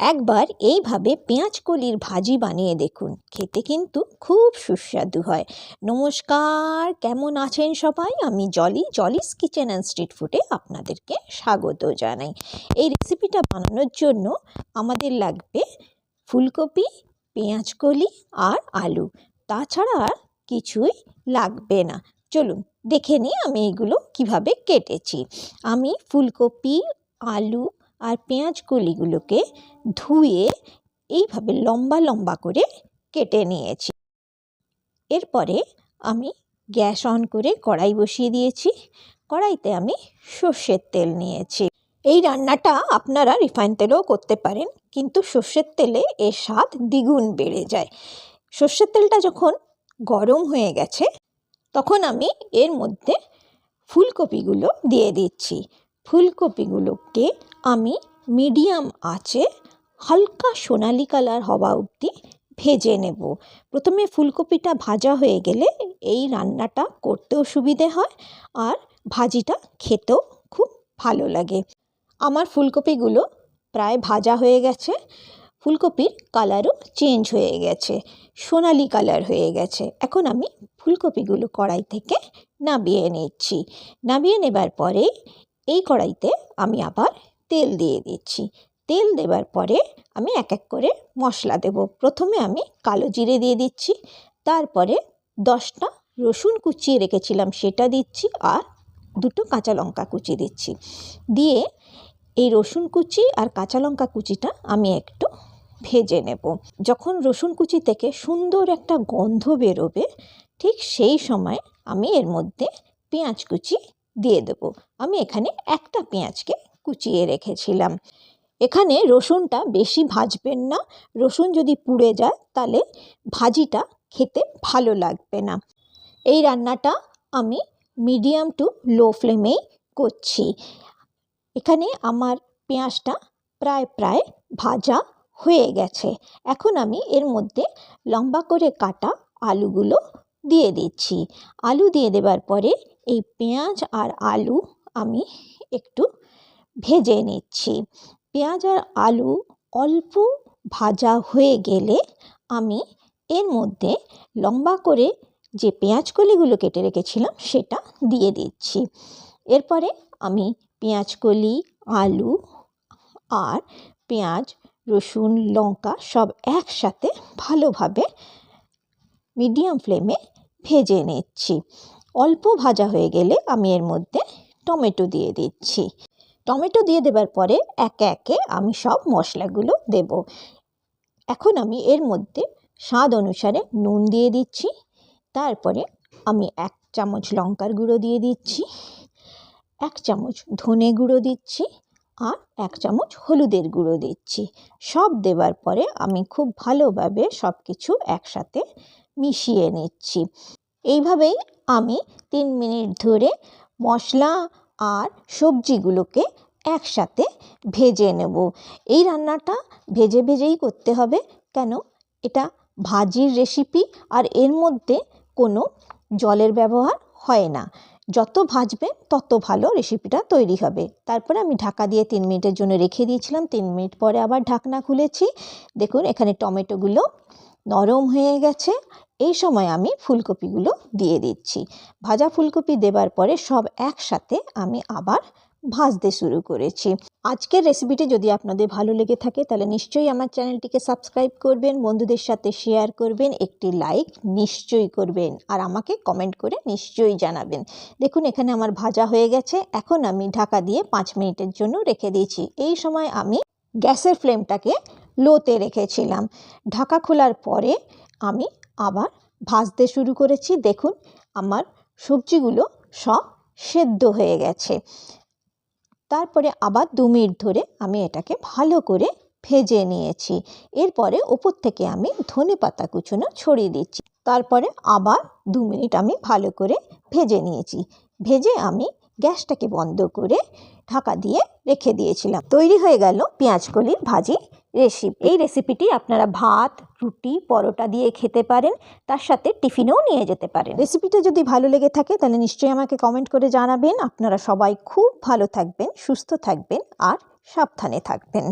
একবার এইভাবে পেঁয়াজ কলির ভাজি বানিয়ে দেখুন। খেতে কিন্তু খুব সুস্বাদু হয়। নমস্কার, কেমন আছেন সবাই? আমি Jolly, Jolly's kitchen and street ফুডে আপনাদেরকে স্বাগত জানাই। এই রেসিপিটা বানানোর জন্য আমাদের লাগবে ফুলকপি পেঁয়াজ কলি আর আলু। তাছাড়া কিছুই লাগবে না। চলুন, দেখে নিই আমি এগুলো কীভাবে কেটেছি। আমি ফুলকপি, আলু আর পেঁয়াজ কলিগুলোকে ধুয়ে এইভাবে লম্বা লম্বা করে কেটে নিয়েছি। এরপরে আমি গ্যাস অন করে কড়াই বসিয়ে দিয়েছি। কড়াইতে আমি সর্ষের তেল নিয়েছি। এই রান্নাটা আপনারা রিফাইন তেলেও করতে পারেন, কিন্তু সর্ষের তেলে এর স্বাদ দ্বিগুণ বেড়ে যায়। সর্ষের তেলটা যখন গরম হয়ে গেছে, তখন আমি এর মধ্যে ফুলকপিগুলো দিয়ে দিচ্ছি। ফুলকপিগুলোকে আমি মিডিয়াম আঁচে হালকা সোনালি কালার হওয়া অবধি ভেজে নেব। প্রথমে ফুলকপিটা ভাজা হয়ে গেলে এই রান্নাটা করতেও সুবিধে হয় আর ভাজিটা খেতেও খুব ভালো লাগে। আমার ফুলকপিগুলো প্রায় ভাজা হয়ে গেছে। ফুলকপির কালারও চেঞ্জ হয়ে গেছে, সোনালি কালার হয়ে গেছে। এখন আমি ফুলকপিগুলো কড়াই থেকে নামিয়ে নিচ্ছি। নামিয়ে নেবার পরে এই কড়াইতে আমি আবার তেল দিয়ে দিচ্ছি। তেল দেবার পরে আমি এক এক করে মশলা দেব। প্রথমে আমি কালো জিরে দিয়ে দিচ্ছি, তারপরে দশটা রসুন কুচিয়ে রেখেছিলাম সেটা দিচ্ছি আর দুটো কাঁচা লঙ্কা কুচি দিচ্ছি। দিয়ে এই রসুন কুচি আর কাঁচা লঙ্কা কুচিটা আমি একটু ভেজে নেব। যখন রসুন কুচি থেকে সুন্দর একটা গন্ধ বেরোবে, ঠিক সেই সময় আমি এর মধ্যে পেঁয়াজ কুচি দিয়ে দেবো। আমি এখানে একটা পেঁয়াজকে কুচিয়ে রেখেছিলাম। এখানে রসুনটা বেশি ভাজবেন না। রসুন যদি পুড়ে যায়, তাহলে ভাজিটা খেতে ভালো লাগবে না। এই রান্নাটা আমি মিডিয়াম টু লো ফ্লেমেই করছি। এখানে আমার পেঁয়াজটা প্রায় প্রায় ভাজা হয়ে গেছে। এখন আমি এর মধ্যে লম্বা করে কাটা আলুগুলো দিয়ে দিচ্ছি। আলু দিয়ে দেবার পরে এই পেঁয়াজ আর আলু আমি একটু ভেজে নিচ্ছি। পেঁয়াজ আর আলু অল্প ভাজা হয়ে গেলে আমি এর মধ্যে লম্বা করে যে পেঁয়াজ কলিগুলো কেটে রেখেছিলাম সেটা দিয়ে দিচ্ছি। এরপরে আমি পেঁয়াজ কলি আলু আর পেঁয়াজ, রসুন, লঙ্কা সব একসাথে ভালোভাবে মিডিয়াম ফ্লেমে ভেজে নিচ্ছি। অল্প ভাজা হয়ে গেলে আমি এর মধ্যে টমেটো দিয়ে দিচ্ছি। টমেটো দিয়ে দেবার পরে একে একে আমি সব মশলাগুলো দেব। এখন আমি এর মধ্যে স্বাদ অনুসারে নুন দিয়ে দিচ্ছি। তারপরে আমি এক চামচ লঙ্কার গুঁড়ো দিয়ে দিচ্ছি, এক চামচ ধনে গুঁড়ো দিচ্ছি আর এক চামচ হলুদের গুঁড়ো দিচ্ছি। সব দেবার পরে আমি খুব ভালোভাবে সব কিছু একসাথে মিশিয়ে নিচ্ছি। এইভাবেই আমি তিন মিনিট ধরে মশলা আর সবজিগুলোকে একসাথে ভেজে নেব। এই রান্নাটা ভেজে ভেজেই করতে হবে কেন? এটা ভাজির রেসিপি আর এর মধ্যে কোনো জলের ব্যবহার হয় না। যত ভাজবে তত ভালো রেসিপিটা তৈরি হবে। তারপরে আমি ঢাকা দিয়ে তিন মিনিটের জন্য রেখে দিয়েছিলাম। তিন মিনিট পরে আবার ঢাকনা খুলেছি। দেখুন এখানে টমেটোগুলো নরম হয়ে গেছে। এই সময় আমি ফুলকপিগুলো দিয়ে দিচ্ছি। ভাজা ফুলকপি দেবার পরে সব একসাথে আমি আবার ভাজতে শুরু করেছি। আজকের রেসিপিটি যদি আপনাদের ভালো লেগে থাকে, তাহলে নিশ্চয়ই আমার চ্যানেলটিকে সাবস্ক্রাইব করবেন, বন্ধুদের সাথে শেয়ার করবেন, একটি লাইক নিশ্চয়ই করবেন, আর আমাকে কমেন্ট করে নিশ্চয়ই জানাবেন। দেখুন, এখানে আমার ভাজা হয়ে গেছে। এখন আমি ঢাকা দিয়ে পাঁচ মিনিটের জন্য রেখে দিয়েছি। এই সময় আমি গ্যাসের ফ্লেমটাকে লোতে রেখেছিলাম। ঢাকা খোলার পরে আমি আবার ভাজতে শুরু করেছি। দেখুন, আমার সবজিগুলো সব সেদ্ধ হয়ে গেছে। তারপরে আবার দু মিনিট ধরে আমি এটাকে ভালো করে ভেজে নিয়েছি। এরপরে ওপর থেকে আমি ধনে পাতা কুচোনো ছড়িয়ে দিচ্ছি। তারপরে আবার দু মিনিট আমি ভালো করে ভেজে নিয়েছি। ভেজে আমি গ্যাসটাকে বন্ধ করে ঢাকা দিয়ে রেখে দিয়েছিলাম। তৈরি হয়ে গেল পেঁয়াজ কলির ভাজি রেসিপি এই রেসিপিটি আপনারা ভাত, রুটি, পরোটা দিয়ে খেতে পারেন, তার সাথে টিফিনেও নিয়ে যেতে পারেন। রেসিপিটা যদি ভালো লেগে থাকে তাহলে নিশ্চয়ই আমাকে কমেন্ট করে জানাবেন। আপনারা সবাই খুব ভালো থাকবেন, সুস্থ থাকবেন আর সাবধানে থাকবেন।